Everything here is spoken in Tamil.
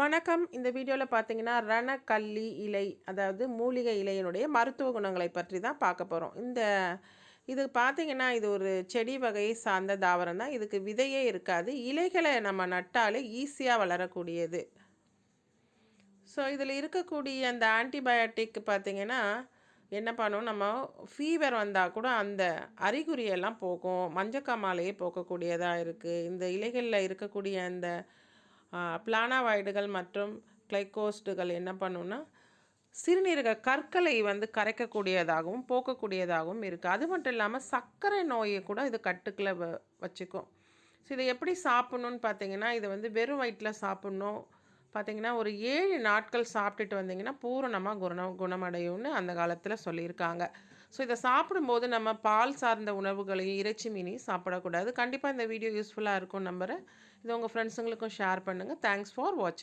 வணக்கம். இந்த வீடியோவில் பார்த்தீங்கன்னா ரணக்கல்லி இலை அதாவது மூலிகை இலையினுடைய மருத்துவ குணங்களை பற்றி தான் பார்க்க போகிறோம் இந்த இது பார்த்தீங்கன்னா இது ஒரு செடி வகையை சார்ந்த தாவரம் தான். இதுக்கு விதையே இருக்காது. இலைகளை நம்ம நட்டாலே ஈஸியாக வளரக்கூடியது. ஸோ இதில் இருக்கக்கூடிய அந்த ஆன்டிபயோட்டிக் பார்த்திங்கன்னா என்ன பண்ணும்? நம்ம ஃபீவர் வந்தால் கூட அந்த அறிகுறியெல்லாம் போகும். மஞ்சக்காமாலையே போக்கக்கூடியதாக இருக்குது இந்த இலைகளில் இருக்கக்கூடிய அந்த பிளானாவாய்டுகள் மற்றும் கிளைகோஸ்டுகள் என்ன பண்ணுன்னா சிறுநீரக கற்களை வந்து கரைக்கக்கூடியதாகவும் போக்கக்கூடியதாகவும் இருக்குது அது மட்டும் இல்லாமல் சர்க்கரை நோயை கூட இது கட்டுக்களை வ வச்சுக்கும். ஸோ இதை எப்படி சாப்பிட்ணுன்னு பார்த்தீங்கன்னா இதை வந்து வெறும் வயிற்றில் சாப்பிட்ணும். பார்த்திங்கன்னா ஒரு ஏழு நாட்கள் சாப்பிட்டுட்டு வந்தீங்கன்னா பூரணமாக குணம் குணமடையும்னு அந்த காலத்தில் சொல்லியிருக்காங்க. ஸோ இதை சாப்பிடும்போது நம்ம பால் சார்ந்த உணவுகளையும் இறைச்சி மீனையும் சாப்பிடக்கூடாது. கண்டிப்பாக இந்த வீடியோ யூஸ்ஃபுல்லாக இருக்கும் நம்புகிறேன் இதை உங்கள் ஃப்ரெண்ட்ஸுங்களுக்கும் ஷேர் பண்ணுங்கள் தேங்க்ஸ் ஃபார் வாட்சிங்